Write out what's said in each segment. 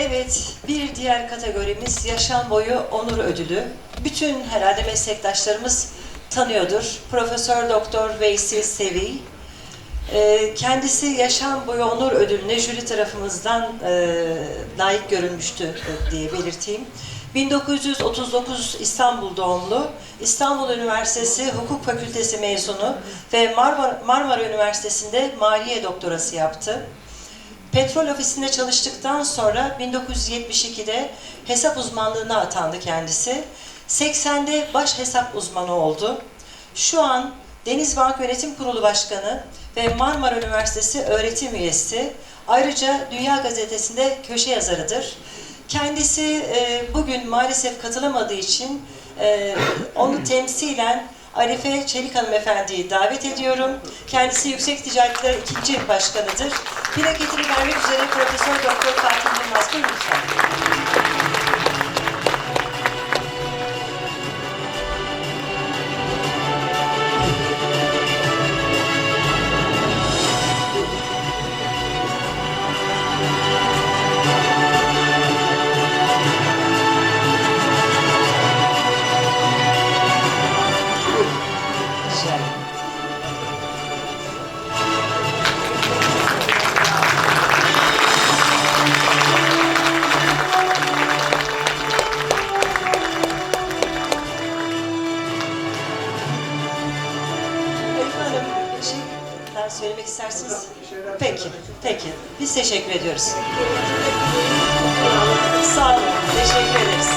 Evet, bir diğer kategorimiz yaşam boyu onur ödülü. Bütün herhalde meslektaşlarımız tanıyordur. Profesör Doktor Veysi Sevi. Ee, kendisi yaşam boyu onur ödülüne jüri tarafımızdan e, layık görülmüştü e, diye belirteyim. 1939 İstanbul doğumlu, İstanbul Üniversitesi Hukuk Fakültesi mezunu ve Marmara, Marmara Üniversitesi'nde maliye doktorası yaptı. Petrol ofisinde çalıştıktan sonra 1972'de hesap uzmanlığına atandı kendisi. 80'de baş hesap uzmanı oldu. Şu an Denizbank Yönetim Kurulu Başkanı ve Marmara Üniversitesi öğretim üyesi. Ayrıca Dünya Gazetesi'nde köşe yazarıdır. Kendisi e, bugün maalesef katılamadığı için e, onu temsilen Arife Çelik hanımefendiyi davet ediyorum. Kendisi Yüksek Ticaretler ikinci başkanıdır. Plaketini vermek üzere Profesör Doktor Fatih Yılmaz lütfen. Daha söylemek istersiniz? Peki, peki. Biz teşekkür ediyoruz. Sağ olun, teşekkür ederiz.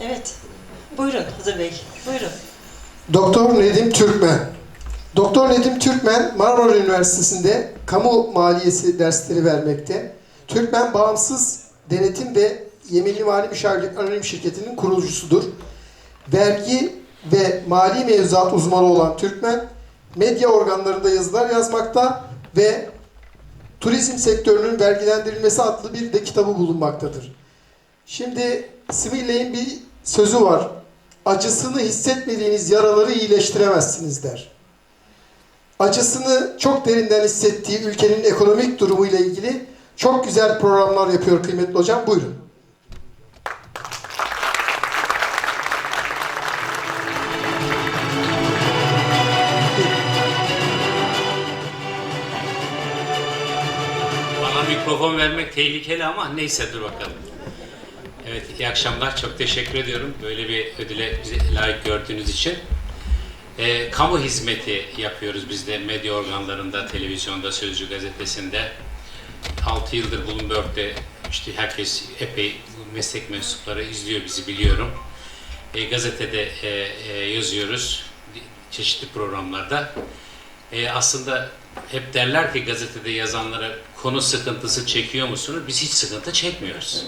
Evet. Buyurun Hızır Bey, buyurun. Doktor Nedim Türkmen. Doktor Nedim Türkmen Marmara Üniversitesi'nde kamu maliyesi dersleri vermekte. Türkmen bağımsız denetim ve yeminli mali müşavirlik anonim şirketinin kurucusudur. Vergi ve mali mevzuat uzmanı olan Türkmen, medya organlarında yazılar yazmakta ve turizm sektörünün vergilendirilmesi adlı bir de kitabı bulunmaktadır. Şimdi Sivilley'in bir sözü var. Acısını hissetmediğiniz yaraları iyileştiremezsiniz der. Acısını çok derinden hissettiği ülkenin ekonomik durumuyla ilgili çok güzel programlar yapıyor kıymetli hocam. Buyurun. Bana mikrofon vermek tehlikeli ama neyse dur bakalım. Evet iyi akşamlar. Çok teşekkür ediyorum böyle bir ödüle bizi layık gördüğünüz için. Ee, kamu hizmeti yapıyoruz biz de medya organlarında, televizyonda, Sözcü gazetesinde. 6 yıldır Bloomberg'de işte herkes epey meslek mensupları izliyor bizi biliyorum. E, gazetede e, e, yazıyoruz çeşitli programlarda. E, aslında hep derler ki gazetede yazanlara konu sıkıntısı çekiyor musunuz? Biz hiç sıkıntı çekmiyoruz.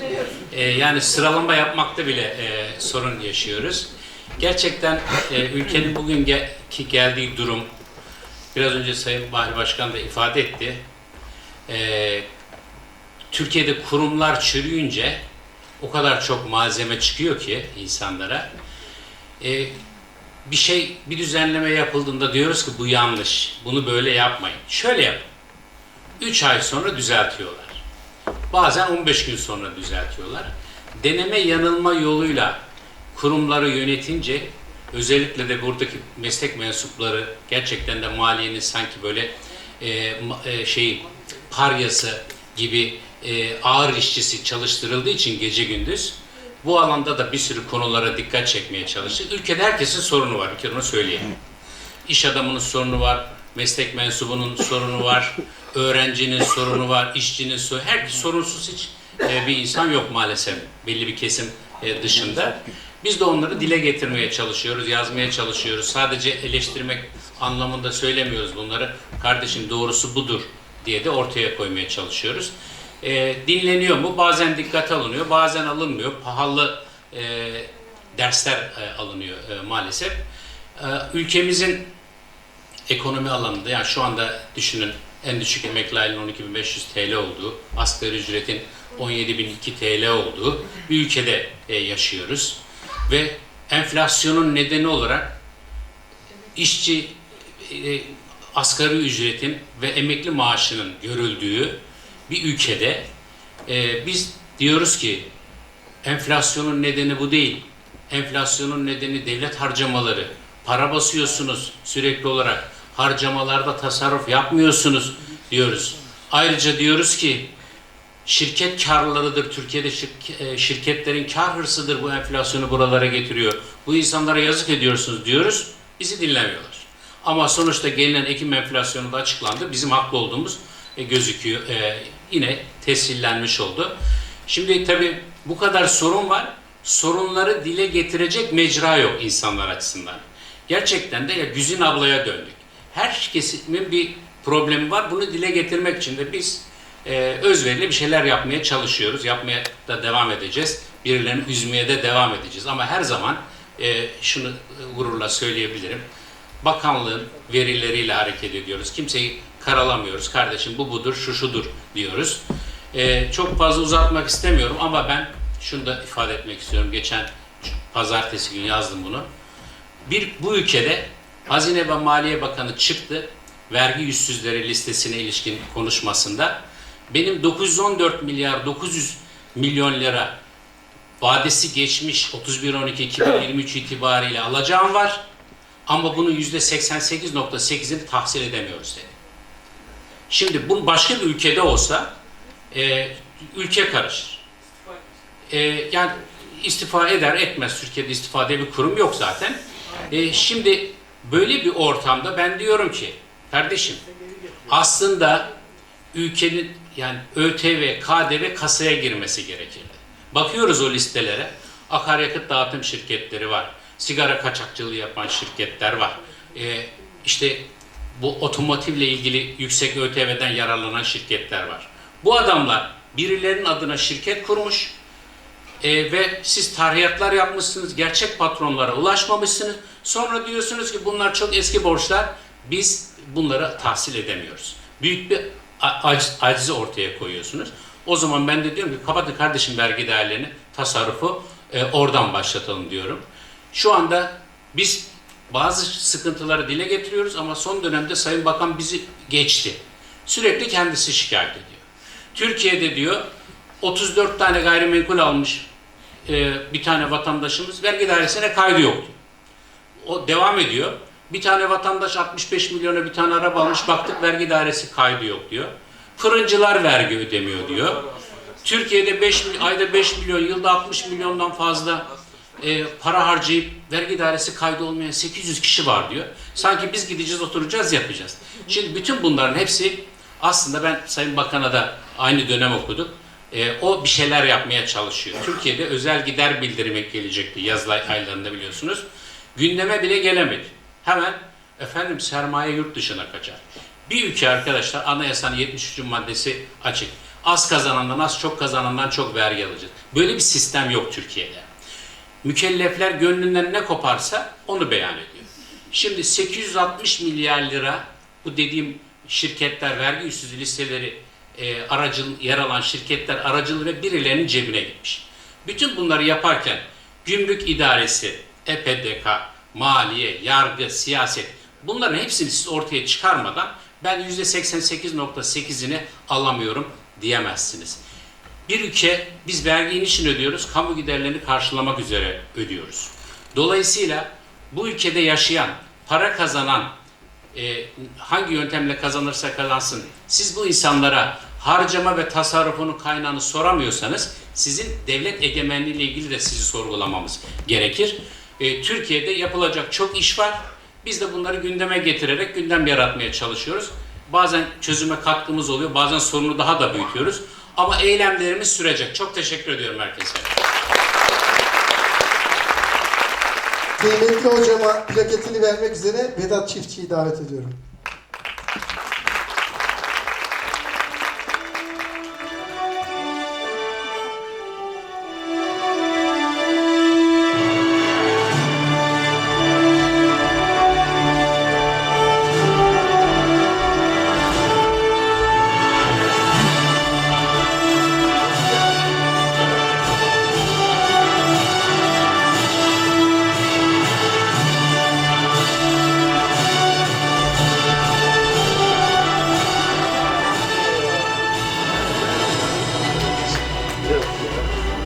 E, yani sıralama yapmakta bile e, sorun yaşıyoruz. Gerçekten e, ülkenin bugünkü geldiği durum, biraz önce Sayın Bahri Başkan da ifade etti. E, Türkiye'de kurumlar çürüyünce o kadar çok malzeme çıkıyor ki insanlara. E, bir şey, bir düzenleme yapıldığında diyoruz ki bu yanlış, bunu böyle yapmayın. Şöyle yapın. 3 ay sonra düzeltiyorlar. Bazen 15 gün sonra düzeltiyorlar. Deneme yanılma yoluyla kurumları yönetince özellikle de buradaki meslek mensupları gerçekten de maliyenin sanki böyle e, e, şey paryası gibi e, ağır işçisi çalıştırıldığı için gece gündüz bu alanda da bir sürü konulara dikkat çekmeye çalıştı. Ülkede herkesin sorunu var. Bir kere onu söyleyeyim. İş adamının sorunu var, meslek mensubunun sorunu var, öğrencinin sorunu var, işçinin sorunu. Herkes sorunsuz hiç e, bir insan yok maalesef belli bir kesim e, dışında. Biz de onları dile getirmeye çalışıyoruz, yazmaya çalışıyoruz. Sadece eleştirmek anlamında söylemiyoruz bunları. Kardeşim doğrusu budur diye de ortaya koymaya çalışıyoruz. E, dinleniyor mu? Bazen dikkate alınıyor, bazen alınmıyor. Pahalı e, dersler e, alınıyor e, maalesef. E, ülkemizin ekonomi alanında yani şu anda düşünün en düşük emekli aylığının 12.500 TL olduğu, asgari ücretin 17.002 TL olduğu bir ülkede e, yaşıyoruz. Ve enflasyonun nedeni olarak işçi e, asgari ücretin ve emekli maaşının görüldüğü bir ülkede e, biz diyoruz ki enflasyonun nedeni bu değil. Enflasyonun nedeni devlet harcamaları. Para basıyorsunuz sürekli olarak. Harcamalarda tasarruf yapmıyorsunuz diyoruz. Ayrıca diyoruz ki şirket karlarıdır. Türkiye'de e, şirketlerin kar hırsıdır bu enflasyonu buralara getiriyor. Bu insanlara yazık ediyorsunuz diyoruz. Bizi dinlemiyorlar. Ama sonuçta gelinen Ekim enflasyonu da açıklandı. Bizim haklı olduğumuz e, gözüküyor. E, yine tescillenmiş oldu. Şimdi tabii bu kadar sorun var. Sorunları dile getirecek mecra yok insanlar açısından. Gerçekten de ya Güzin ablaya döndük. Her kesimin bir problemi var. Bunu dile getirmek için de biz e, özverili bir şeyler yapmaya çalışıyoruz. Yapmaya da devam edeceğiz. Birilerini üzmeye de devam edeceğiz. Ama her zaman e, şunu gururla söyleyebilirim. Bakanlığın verileriyle hareket ediyoruz. Kimseyi karalamıyoruz. Kardeşim bu budur, şu şudur diyoruz. E, çok fazla uzatmak istemiyorum ama ben şunu da ifade etmek istiyorum. Geçen pazartesi günü yazdım bunu. Bir bu ülkede Hazine ve Maliye Bakanı çıktı vergi yüzsüzleri listesine ilişkin konuşmasında benim 914 milyar 900 milyon lira vadesi geçmiş 31-12-2023 itibariyle alacağım var ama bunun %88.8'ini tahsil edemiyoruz dedi. Şimdi bu başka bir ülkede olsa e, ülke karışır. E, yani istifa eder etmez Türkiye'de istifa diye bir kurum yok zaten. E, şimdi böyle bir ortamda ben diyorum ki kardeşim aslında ülkenin yani ÖTV, KDV kasaya girmesi gerekirdi. Bakıyoruz o listelere. Akaryakıt dağıtım şirketleri var. Sigara kaçakçılığı yapan şirketler var. E, işte bu otomotivle ilgili yüksek ÖTV'den yararlanan şirketler var. Bu adamlar birilerinin adına şirket kurmuş e, ve siz tarihiyatlar yapmışsınız, gerçek patronlara ulaşmamışsınız. Sonra diyorsunuz ki bunlar çok eski borçlar, biz bunları tahsil edemiyoruz. Büyük bir a- ac- acizi ortaya koyuyorsunuz. O zaman ben de diyorum ki kapatın kardeşim vergi değerlerini, tasarrufu e, oradan başlatalım diyorum. Şu anda biz bazı sıkıntıları dile getiriyoruz ama son dönemde Sayın Bakan bizi geçti. Sürekli kendisi şikayet ediyor. Türkiye'de diyor 34 tane gayrimenkul almış e, bir tane vatandaşımız vergi dairesine kaydı yok diyor. O devam ediyor. Bir tane vatandaş 65 milyona bir tane araba almış baktık vergi dairesi kaydı yok diyor. Fırıncılar vergi ödemiyor diyor. Türkiye'de 5 mil- ayda 5 milyon, yılda 60 milyondan fazla e, para harcayıp vergi dairesi kaydı olmayan 800 kişi var diyor. Sanki biz gideceğiz, oturacağız, yapacağız. Şimdi bütün bunların hepsi aslında ben Sayın Bakan'a da aynı dönem okuduk. E, o bir şeyler yapmaya çalışıyor. Türkiye'de özel gider bildirimi gelecekti yaz ay- aylarında biliyorsunuz. Gündeme bile gelemedi. Hemen efendim sermaye yurt dışına kaçar. Bir ülke arkadaşlar anayasanın 73. maddesi açık. Az kazanandan az, çok kazanandan çok vergi alacağız. Böyle bir sistem yok Türkiye'de. Mükellefler gönlünden ne koparsa onu beyan ediyor. Şimdi 860 milyar lira bu dediğim şirketler, vergi üstü listeleri e, aracıl, yer alan şirketler aracılığı ve birilerinin cebine gitmiş. Bütün bunları yaparken gümrük idaresi, EPDK, maliye, yargı, siyaset bunların hepsini siz ortaya çıkarmadan ben %88.8'ini alamıyorum diyemezsiniz. Bir ülke biz vergiyi niçin ödüyoruz? Kamu giderlerini karşılamak üzere ödüyoruz. Dolayısıyla bu ülkede yaşayan, para kazanan, e, hangi yöntemle kazanırsa kazansın, siz bu insanlara harcama ve tasarrufunun kaynağını soramıyorsanız sizin devlet egemenliği ile ilgili de sizi sorgulamamız gerekir. E, Türkiye'de yapılacak çok iş var. Biz de bunları gündeme getirerek gündem yaratmaya çalışıyoruz. Bazen çözüme katkımız oluyor, bazen sorunu daha da büyütüyoruz. Ama eylemlerimiz sürecek. Çok teşekkür ediyorum herkese. Kıymetli hocama plaketini vermek üzere Vedat Çiftçi'yi davet ediyorum.